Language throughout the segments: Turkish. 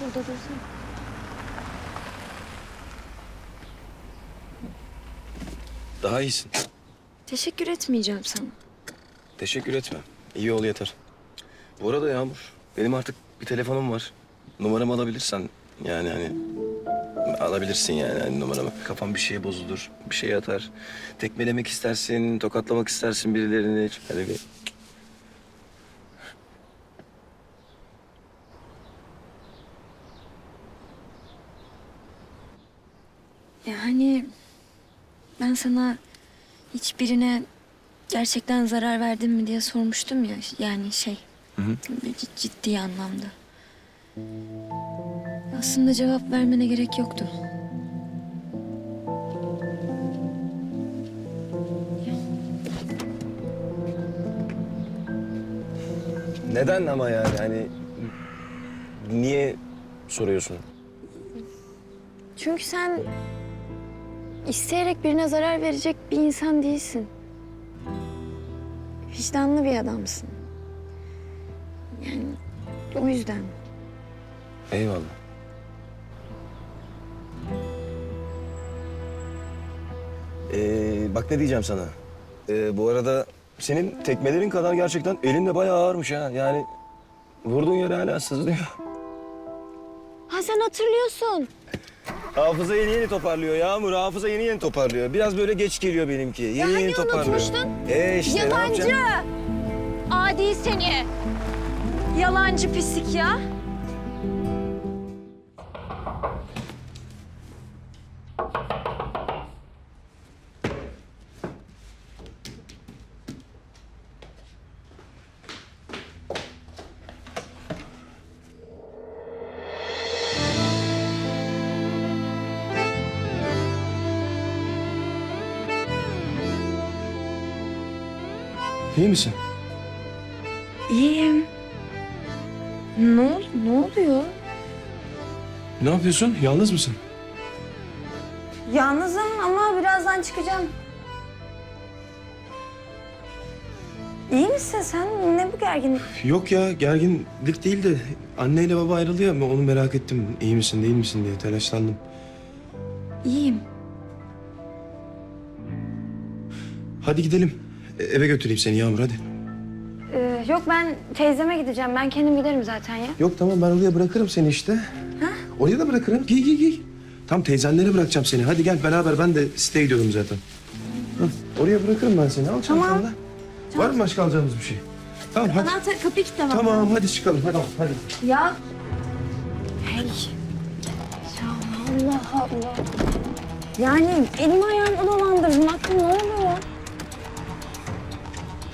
Burada dursana. Daha iyisin. Teşekkür etmeyeceğim sana. Teşekkür etme. İyi ol yeter. Bu arada Yağmur, benim artık bir telefonum var. Numaramı alabilirsen yani hani alabilirsin yani hani numaramı. Kafam bir şeye bozulur, bir şey atar. Tekmelemek istersin, tokatlamak istersin birilerini. Hani bir... Yani ben sana hiçbirine gerçekten zarar verdin mi diye sormuştum ya. Yani şey Hı hı. ciddi anlamda. Aslında cevap vermene gerek yoktu. Neden ama yani hani niye soruyorsun? Çünkü sen isteyerek birine zarar verecek bir insan değilsin. Vicdanlı bir adamsın. Yani o yüzden. Eyvallah. Ee, bak ne diyeceğim sana. Ee, bu arada senin tekmelerin kadar gerçekten elin de bayağı ağırmış ha. Yani vurduğun yere hala sızlıyor. Ha sen hatırlıyorsun. Hafıza yeni yeni toparlıyor Yağmur. Hafıza yeni yeni toparlıyor. Biraz böyle geç geliyor benimki. Yeni hani yeni toparlıyor. unutmuştun? Ee işte ne Yalancı. Adi seni. Yalancı pislik ya. İyi misin? İyiyim. Ne, ol- ne oluyor? Ne yapıyorsun? Yalnız mısın? Yalnızım ama birazdan çıkacağım. İyi misin sen? Ne bu gerginlik? Yok ya gerginlik değil de anneyle baba ayrılıyor ama onu merak ettim. İyi misin değil misin diye telaşlandım. İyiyim. Hadi gidelim. Eve götüreyim seni Yağmur hadi. Ee, yok ben teyzeme gideceğim. Ben kendim giderim zaten ya. Yok tamam ben oraya bırakırım seni işte. Oraya da bırakırım. Giy giy giy. Tam teyzenlere bırakacağım seni. Hadi gel beraber ben de siteye gidiyorum zaten. Hı, oraya bırakırım ben seni. Al Tamam. çantanı da. Var mı başka alacağımız bir şey? Tamam hadi. Anahtar kapıyı kilitlemem. Tamam hadi çıkalım hadi hadi. Ya. Hey. Ya Allah Allah. Yani elim ayağımı dolandırdın. Aklım ne oluyor?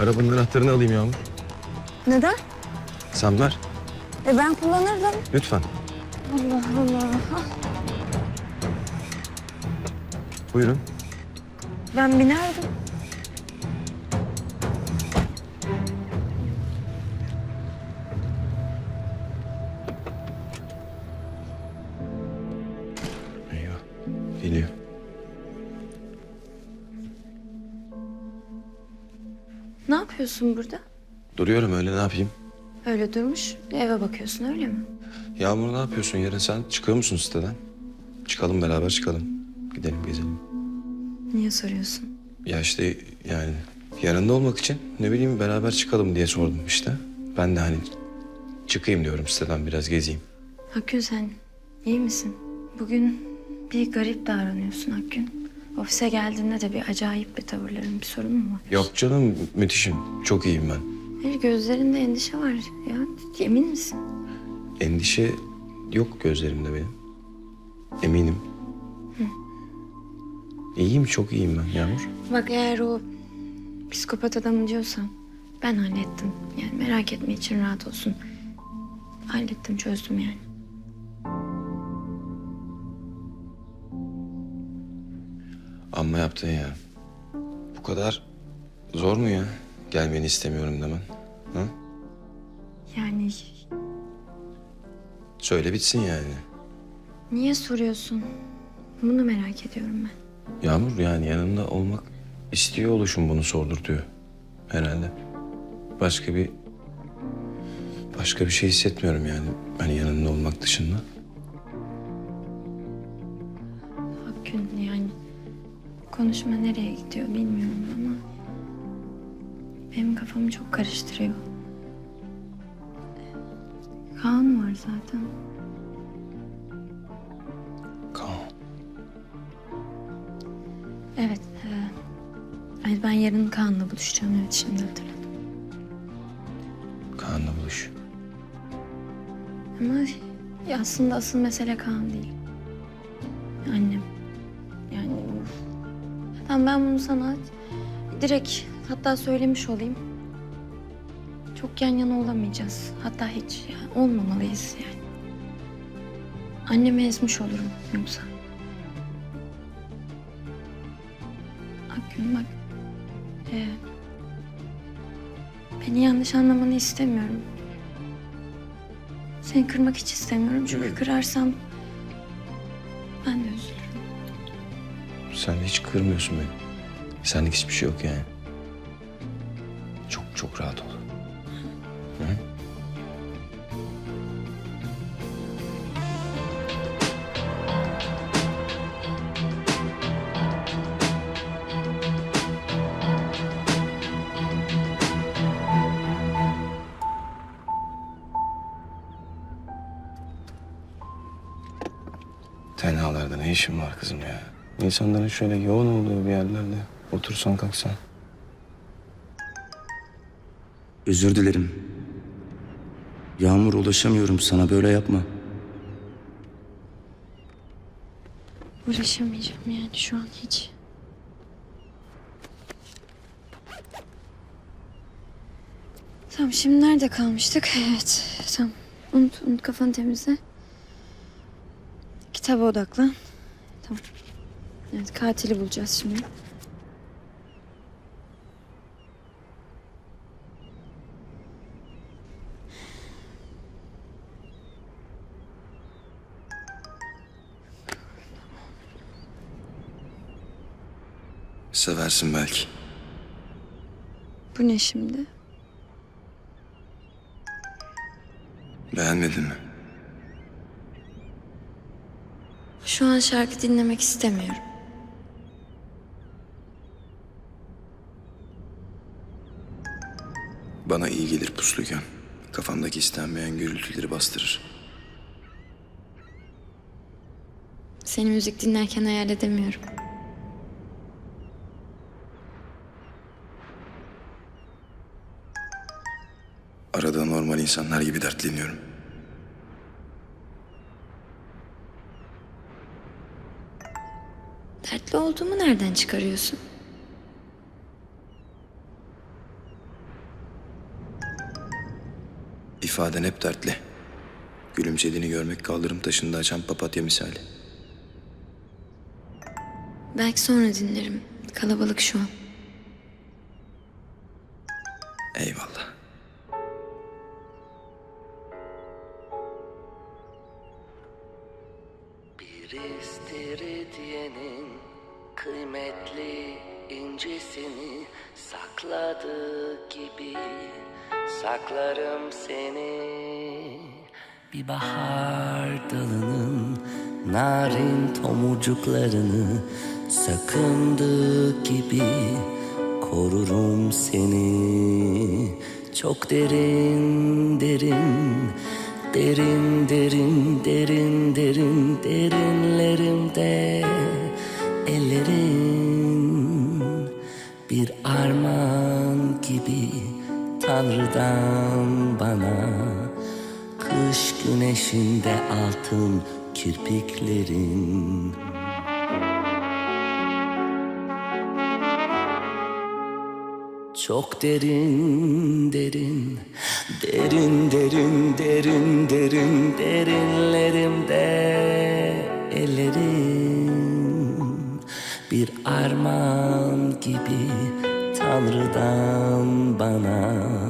Arabanın anahtarını alayım Yağmur. Neden? Sen ver. E ben kullanırdım. Lütfen. Allah Allah. Buyurun. Ben binerdim. Yapıyorsun burada? Duruyorum öyle ne yapayım? Öyle durmuş. Eve bakıyorsun öyle mi? Yağmur ne yapıyorsun yarın sen çıkıyor musun siteden? Çıkalım beraber çıkalım. Gidelim gezelim. Niye soruyorsun? Ya işte yani yanında olmak için ne bileyim beraber çıkalım diye sordum işte. Ben de hani çıkayım diyorum siteden biraz gezeyim. Akgün sen iyi misin? Bugün bir garip davranıyorsun Akgün. Ofise geldiğinde de bir acayip bir tavırların bir sorun mu var? Yok canım müthişim. Çok iyiyim ben. Hayır gözlerinde endişe var ya. Emin misin? Endişe yok gözlerimde benim. Eminim. İyiyim çok iyiyim ben Yağmur. Bak eğer o psikopat adam diyorsan ben hallettim. Yani merak etme için rahat olsun. Hallettim çözdüm yani. Amma yaptın ya. Bu kadar zor mu ya? Gelmeni istemiyorum demen. Ha? Yani Söyle bitsin yani. niye soruyorsun? Bunu merak ediyorum ben. Yağmur yani yanında olmak istiyor oluşum bunu sordurtuyor. Herhalde. Başka bir... Başka bir şey hissetmiyorum yani. Hani yanında olmak dışında? Konuşma nereye gidiyor bilmiyorum ama benim kafamı çok karıştırıyor. Kaan var zaten. Kaan. Evet. E, ben yarın Kaan'la buluşacağım. Evet şimdi hatırladım. Kaan'la buluş. Ama ya aslında asıl mesele Kaan değil. Annem. Tamam ben bunu sana direkt hatta söylemiş olayım. Çok yan yana olamayacağız. Hatta hiç yani olmamalıyız yani. Annemi ezmiş olurum yoksa. Akgün bak. Ee, beni yanlış anlamanı istemiyorum. Seni kırmak hiç istemiyorum çünkü kırarsam ben de üzülürüm. Sen hiç kırmıyorsun beni. Senlik hiçbir şey yok yani. Çok çok rahat ol. İnsanların şöyle yoğun olduğu bir yerlerde otursan kalksan. Özür dilerim. Yağmur ulaşamıyorum sana böyle yapma. Uğraşamayacağım yani şu an hiç. Tamam şimdi nerede kalmıştık? Evet tamam. Unut, unut kafanı temizle. Kitaba odaklan. Tamam. Evet katili bulacağız şimdi. Seversin belki. Bu ne şimdi? Beğenmedin mi? Şu an şarkı dinlemek istemiyorum. Bana iyi gelir pusluyken. Kafamdaki istenmeyen gürültüleri bastırır. Seni müzik dinlerken hayal edemiyorum. Arada normal insanlar gibi dertleniyorum. Dertli olduğumu nereden çıkarıyorsun? İfaden hep dertli. Gülümsediğini görmek kaldırım taşında açan papatya misali. Belki sonra dinlerim. Kalabalık şu an. Bir bahar dalının narin tomurcuklarını sakındığı gibi korurum seni. Çok derin derin Derin derin derin derin derinlerimde ellerin bir armağan gibi Tanrı'dan bana kış güneşinde altın kirpiklerin. Çok derin derin Derin derin derin derin derinlerimde ellerin Bir armağan gibi Tanrı'dan bana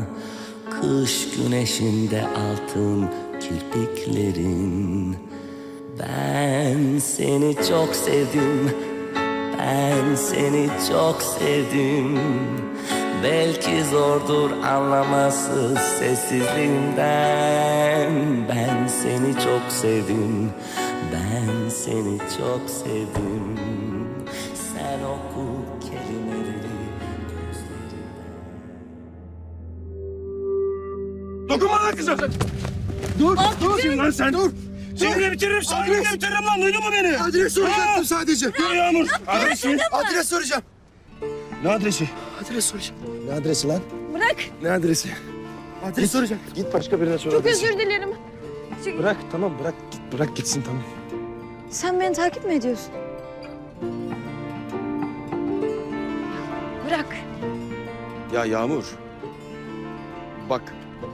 Kış güneşinde altın kirpiklerin. Ben seni çok sevdim. Ben seni çok sevdim. Belki zordur anlaması sessizliğinden Ben seni çok sevdim. Ben seni çok sevdim. Sen oku kelimeleri Dokunma lan kızım. Dur, dur şimdi lan sen. Dur. Seni bitiririm, seni bitiririm lan. Duydun mu beni? Adres soracaktım sadece. Dur Yağmur. Adresi. Adres soracağım. Ne adresi? Adres soracağım. Ne adresi lan? Bırak. Ne adresi? Adres soracağım. Git başka birine sor Çok adresi. özür dilerim. Bırak tamam bırak git bırak gitsin tamam. Sen beni takip mi ediyorsun? Bırak. Ya Yağmur. Bak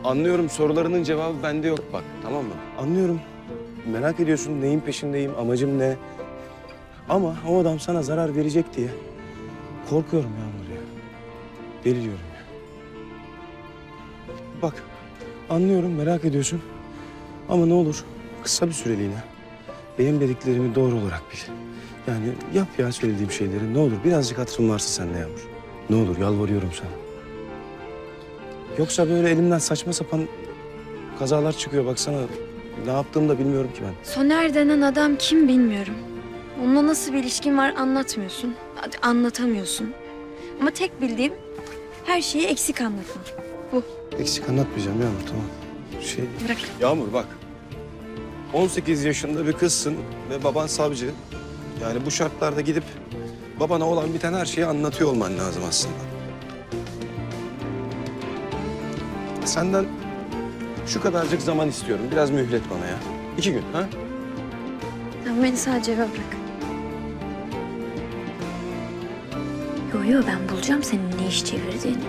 anlıyorum sorularının cevabı bende yok bak tamam mı? Anlıyorum. Merak ediyorsun neyin peşindeyim, amacım ne? Ama o adam sana zarar verecek diye korkuyorum Yağmur ya. Deli diyorum ya. Bak anlıyorum merak ediyorsun. Ama ne olur kısa bir süreliğine benim dediklerimi doğru olarak bil. Yani yap ya söylediğim şeyleri ne olur birazcık hatırın varsa seninle Yağmur. Ne olur yalvarıyorum sana. Yoksa böyle elimden saçma sapan kazalar çıkıyor baksana. Ne yaptığımı da bilmiyorum ki ben. Soner denen adam kim bilmiyorum. Onunla nasıl bir ilişkin var anlatmıyorsun. Hadi Anlatamıyorsun. Ama tek bildiğim her şeyi eksik anlatma. Eksik anlatmayacağım Yağmur tamam. Şey... Bırak. Yağmur bak. 18 yaşında bir kızsın ve baban savcı. Yani bu şartlarda gidip babana olan biten her şeyi anlatıyor olman lazım aslında. Senden şu kadarcık zaman istiyorum. Biraz mühlet bana ya. İki gün ha? Sen beni sadece eve bırak. Yo yo ben bulacağım senin ne iş çevirdiğini.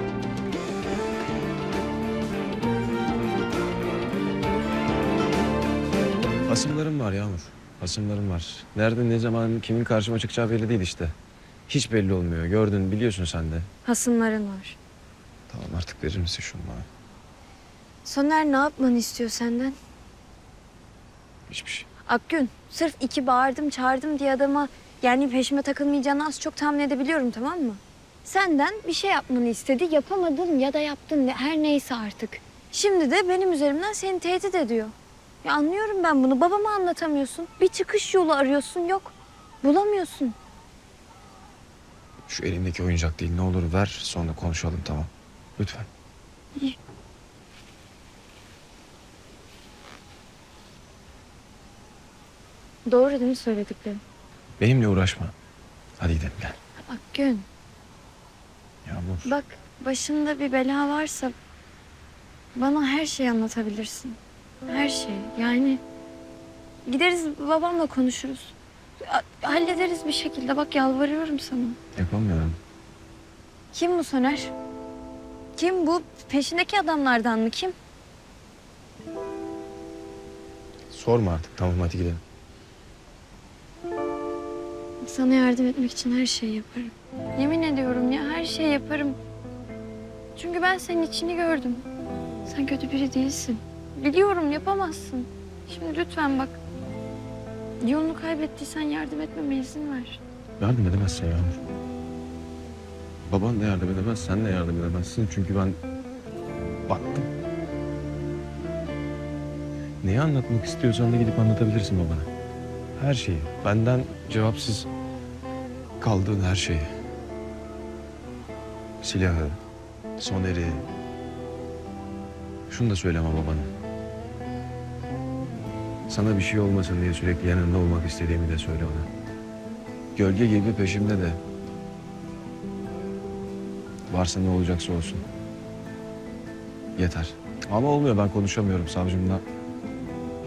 Hasımlarım var Yağmur. Hasımlarım var. Nerede, ne zaman, kimin karşıma çıkacağı belli değil işte. Hiç belli olmuyor. Gördün, biliyorsun sen de. Hasımların var. Tamam artık verir misin şunu bana? Soner ne yapmanı istiyor senden? Hiçbir şey. Akgün sırf iki bağırdım çağırdım diye adama yani peşime takılmayacağını az çok tahmin edebiliyorum tamam mı? Senden bir şey yapmanı istedi yapamadın ya da yaptın ne- her neyse artık. Şimdi de benim üzerimden seni tehdit ediyor. Ya anlıyorum ben bunu babama anlatamıyorsun. Bir çıkış yolu arıyorsun yok. Bulamıyorsun. Şu elimdeki oyuncak değil. Ne olur ver sonra konuşalım tamam. Lütfen. Doğru değil mi söylediklerim? Benimle uğraşma. Hadi gidelim gel. Akgün Yağmur. bak başında bir bela varsa bana her şeyi anlatabilirsin. Her şey yani gideriz babamla konuşuruz. Ha- Hallederiz bir şekilde bak yalvarıyorum sana. Yapamıyorum. Kim bu Soner? Kim bu? Peşindeki adamlardan mı kim? Sorma artık. Tamam hadi gidelim. Sana yardım etmek için her şeyi yaparım. Yemin ediyorum ya her şeyi yaparım. Çünkü ben senin içini gördüm. Sen kötü biri değilsin. Biliyorum yapamazsın. Şimdi lütfen bak. Yolunu kaybettiysen yardım etmeme izin ver. Yardım edemezsin Yağmur. Baban da yardım edemez, sen de yardım edemezsin. Çünkü ben baktım. Neyi anlatmak istiyorsan da gidip anlatabilirsin babana. Her şeyi. Benden cevapsız kaldığın her şeyi. Silahı, soneri. Şunu da söyleme babana. Sana bir şey olmasın diye sürekli yanında olmak istediğimi de söyle ona. Gölge gibi peşimde de. Varsa ne olacaksa olsun. Yeter. Ama olmuyor ben konuşamıyorum savcımla.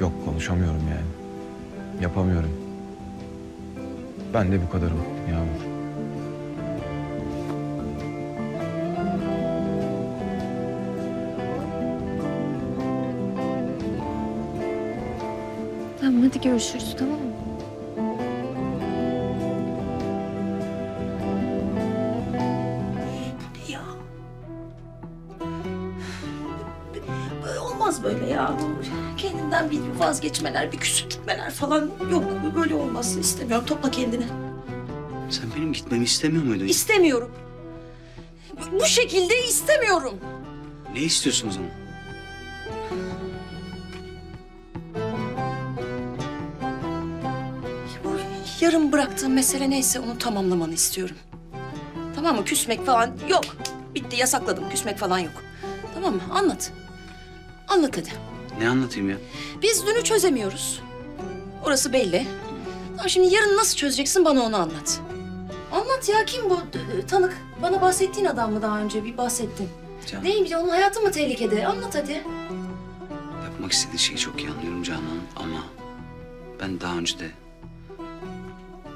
Yok konuşamıyorum yani. Yapamıyorum. Ben de bu kadarım Yağmur. Tamam hadi görüşürüz tamam mı? Vazgeçmeler, bir küsüp gitmeler falan yok. Böyle olmasını istemiyorum. Topla kendini. Sen benim gitmemi istemiyor muydun? İstemiyorum. Bu şekilde istemiyorum. Ne istiyorsun o zaman? Bu yarım bıraktığım mesele neyse onu tamamlamanı istiyorum. Tamam mı? Küsmek falan yok. Bitti yasakladım. Küsmek falan yok. Tamam mı? Anlat. Anlat hadi. Ne anlatayım ya? Biz dünü çözemiyoruz. Orası belli. Ama şimdi yarın nasıl çözeceksin bana onu anlat. Anlat ya kim bu d- tanık? Bana bahsettiğin adam mı daha önce? Bir bahsettin. Canan, Neymiş onun hayatı mı tehlikede? Anlat hadi. yapmak istediğin şeyi çok iyi anlıyorum Canan ama ben daha önce de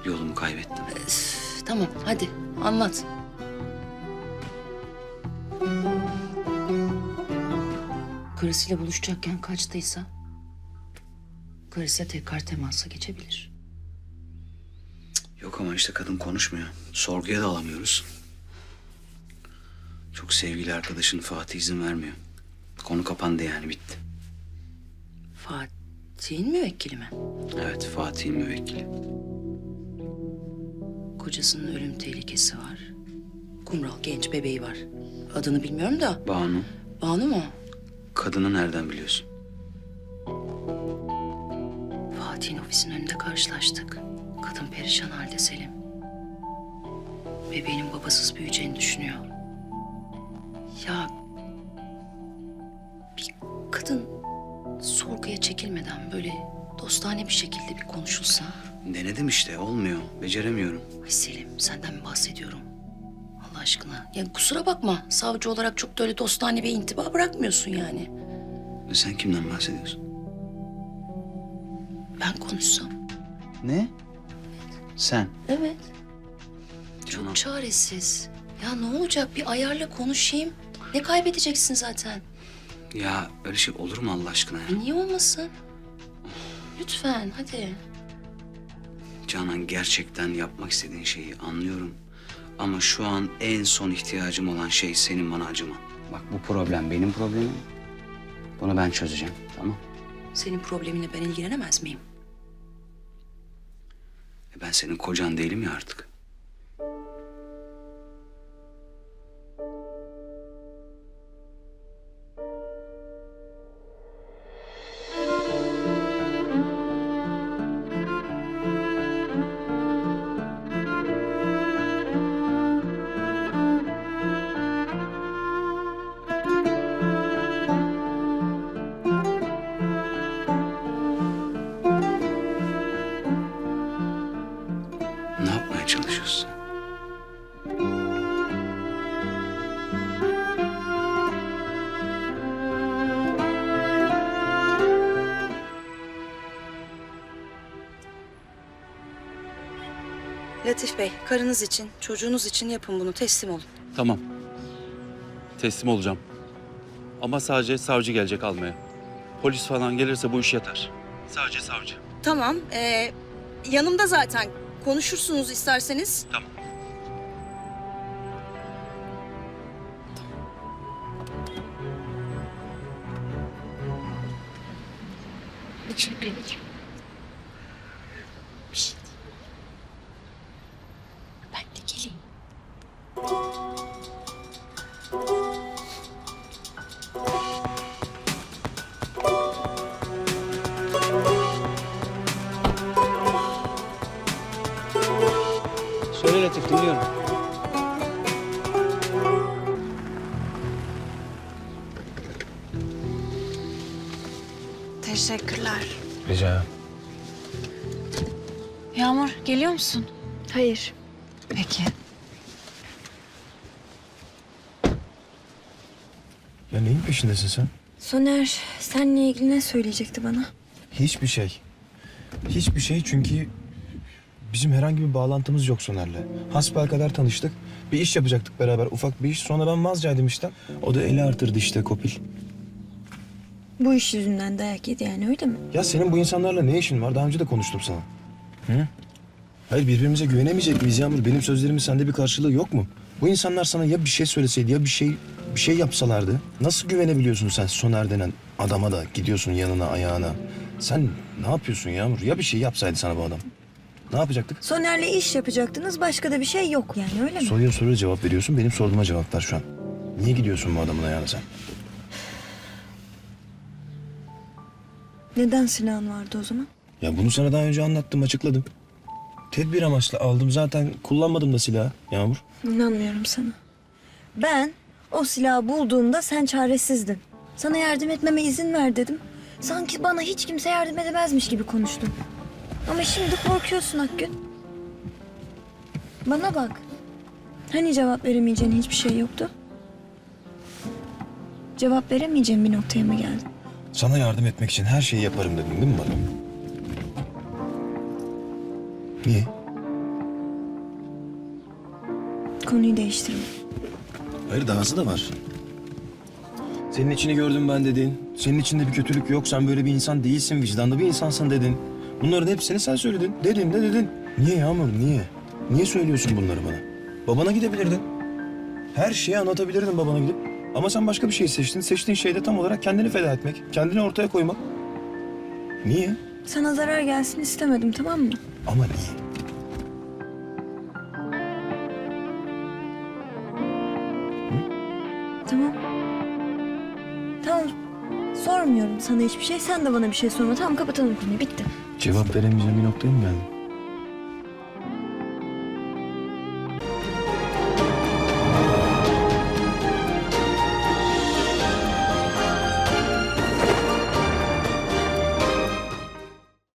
yolumu kaybettim. Üf, tamam hadi anlat. Karısıyla buluşacakken kaçtıysa karısıyla tekrar temasa geçebilir. Yok ama işte kadın konuşmuyor. Sorguya da alamıyoruz. Çok sevgili arkadaşın Fatih izin vermiyor. Konu kapandı yani bitti. Fatih'in müvekkili mi? Evet Fatih'in müvekkili. Kocasının ölüm tehlikesi var. Kumral genç bebeği var. Adını bilmiyorum da Banu Banu mu? Kadını nereden biliyorsun? Fatih'in ofisinin önünde karşılaştık. Kadın perişan halde Selim. Bebeğinin babasız büyüyeceğini düşünüyor. Ya bir kadın sorguya çekilmeden böyle dostane bir şekilde bir konuşulsa. Denedim işte olmuyor. Beceremiyorum. Ay Selim senden bahsediyorum? Aşkına. Ya kusura bakma savcı olarak çok da öyle dostane bir intiba bırakmıyorsun yani. Ve sen kimden bahsediyorsun? Ben konuşsam. Ne? Sen. Evet. Çok çaresiz. Ya ne olacak bir ayarla konuşayım. Ne kaybedeceksin zaten? Ya öyle şey olur mu Allah aşkına ya? E niye olmasın? Lütfen hadi. Canan gerçekten yapmak istediğin şeyi anlıyorum. Ama şu an en son ihtiyacım olan şey senin bana acıman. Bak bu problem benim problemim. Bunu ben çözeceğim tamam Senin problemine ben ilgilenemez miyim? E Ben senin kocan değilim ya artık. Bey, karınız için, çocuğunuz için yapın bunu, teslim olun. Tamam. Teslim olacağım. Ama sadece savcı gelecek almaya. Polis falan gelirse bu iş yatar. Sadece savcı. Tamam, ee, yanımda zaten. Konuşursunuz isterseniz. Tamam. Söyle Latif dinliyorum. Teşekkürler. Rica. Yağmur geliyor musun? Hayır. Peki. Ya neyin peşindesin sen? Soner seninle ilgili ne söyleyecekti bana? Hiçbir şey. Hiçbir şey çünkü bizim herhangi bir bağlantımız yok Soner'le. Hasbel kadar tanıştık. Bir iş yapacaktık beraber ufak bir iş. Sonra ben vazgeçtim işten. O da eli artırdı işte Kopil. Bu iş yüzünden dayak yedi yani öyle mi? Ya senin bu insanlarla ne işin var? Daha önce de konuştum sana. Hı? Hayır birbirimize güvenemeyecek miyiz Yağmur? Benim sözlerimin sende bir karşılığı yok mu? Bu insanlar sana ya bir şey söyleseydi ya bir şey bir şey yapsalardı. Nasıl güvenebiliyorsun sen Soner denen adama da gidiyorsun yanına ayağına? Sen ne yapıyorsun Yağmur? Ya bir şey yapsaydı sana bu adam? Ne yapacaktık? Soner'le iş yapacaktınız. Başka da bir şey yok yani öyle mi? Soruya soruya cevap veriyorsun. Benim sorduğuma cevap ver şu an. Niye gidiyorsun bu adamın ayağına sen? Neden silahın vardı o zaman? Ya bunu sana daha önce anlattım, açıkladım. Tedbir amaçlı aldım. Zaten kullanmadım da silahı Yağmur. İnanmıyorum sana. Ben o silahı bulduğumda sen çaresizdin. Sana yardım etmeme izin ver dedim. Sanki bana hiç kimse yardım edemezmiş gibi konuştun. Ama şimdi korkuyorsun Akgün. Bana bak. Hani cevap veremeyeceğin hiçbir şey yoktu? Cevap veremeyeceğin bir noktaya mı geldin? Sana yardım etmek için her şeyi yaparım dedin değil mi bana? Niye? Konuyu değiştirme. Hayır dahası da var. Senin içini gördüm ben dedin. Senin içinde bir kötülük yok. Sen böyle bir insan değilsin. Vicdanlı bir insansın dedin. Bunların hepsini sen söyledin. Dedin de dedin. Niye Yağmur niye? Niye söylüyorsun bunları bana? Babana gidebilirdin. Her şeyi anlatabilirdin babana gidip. Ama sen başka bir şey seçtin. Seçtiğin şey de tam olarak kendini feda etmek. Kendini ortaya koymak. Niye? Sana zarar gelsin istemedim tamam mı? Ama niye? Sana hiçbir şey. Sen de bana bir şey sorma. Tamam kapatalım konuyu. Bitti. Cevap veremeyeceğim bir noktaya mı geldin?